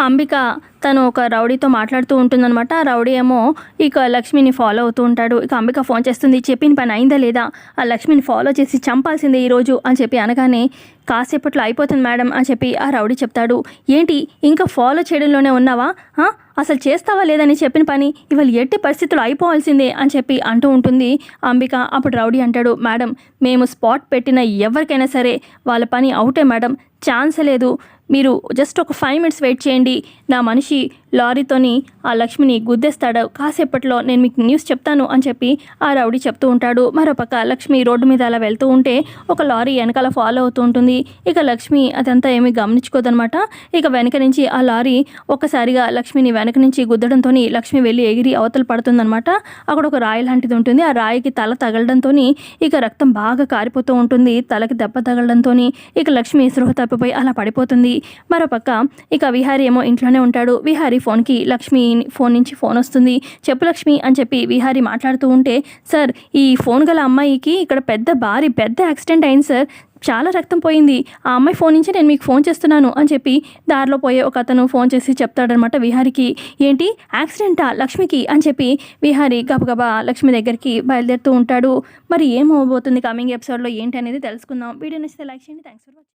అంబిక తను ఒక రౌడీతో మాట్లాడుతూ ఉంటుందన్నమాట. ఆ రౌడీ ఏమో ఇక లక్ష్మిని ఫాలో అవుతూ ఉంటాడు. ఇక అంబిక ఫోన్ చేస్తుంది చెప్పిన పని అయిందా లేదా? ఆ లక్ష్మిని ఫాలో చేసి చంపాల్సిందే ఈరోజు అని చెప్పి అనగానే కాసేపట్లో అయిపోతుంది మేడం అని చెప్పి ఆ రౌడీ చెప్తాడు. ఏంటి ఇంకా ఫాలో చేయడంలోనే ఉన్నావా? అసలు చేస్తావా లేదని చెప్పిన పని? ఇవాళ ఎట్టి పరిస్థితులు అయిపోవాల్సిందే అని చెప్పి అంటూ ఉంటుంది అంబిక. అప్పుడు రౌడీ అంటాడు మేడం మేము స్పాట్ పెట్టిన ఎవరికైనా సరే వాళ్ళ పని అవుటే మేడం. ఛాన్స్ లేదు. మీరు జస్ట్ ఒక ఫైవ్ మినిట్స్ వెయిట్ చేయండి. నా మనిషి మనిషి లారీతోని ఆ లక్ష్మిని గుద్దేస్తాడు. కాసేపట్లో నేను మీకు న్యూస్ చెప్తాను అని చెప్పి ఆ రౌడీ చెప్తూ ఉంటాడు. మరోపక్క లక్ష్మి రోడ్డు మీద అలా వెళ్తూ ఉంటే ఒక లారీ వెనకాల ఫాలో అవుతూ ఉంటుంది. ఇక లక్ష్మి అదంతా ఏమీ గమనించుకోదనమాట ఇక వెనక నుంచి ఆ లారీ ఒక్కసారిగా లక్ష్మిని వెనక నుంచి గుద్దడంతో లక్ష్మి వెళ్ళి ఎగిరి అవతలు పడుతుందనమాట అక్కడ ఒక రాయి లాంటిది ఉంటుంది. ఆ రాయికి తల తగలడంతో ఇక రక్తం బాగా కారిపోతూ ఉంటుంది. తలకి దెబ్బ తగలడంతో ఇక లక్ష్మి సృహ తప్పిపోయి అలా పడిపోతుంది. మరోపక్క ఇక విహారీ ఏమో ఇంట్లోనే ఉంటాడు. విహారీ ఫోన్కి లక్ష్మి ఫోన్ నుంచి ఫోన్ వస్తుంది. చెప్పు లక్ష్మి అని చెప్పి విహారి మాట్లాడుతూ ఉంటే సార్ ఈ ఫోన్ గల అమ్మాయికి ఇక్కడ పెద్ద భారీ పెద్ద యాక్సిడెంట్ అయింది సార్. చాలా రక్తం పోయింది. ఆ అమ్మాయి ఫోన్ నుంచి నేను మీకు ఫోన్ చేస్తున్నాను అని చెప్పి దారిలో పోయే ఒక అతను ఫోన్ చేసి చెప్తాడనమాట విహారికి. ఏంటి? యాక్సిడెంటా లక్ష్మికి? అని చెప్పి విహారి గబగబా లక్ష్మి దగ్గరికి బయలుదేరుతూ ఉంటాడు. మరి ఏమవబోతుంది కమింగ్ ఎపిసోడ్లో ఏంటి అనేది తెలుసుకుందాం. వీడియో నచ్చితే లైక్ చేయండి. Thanks for watching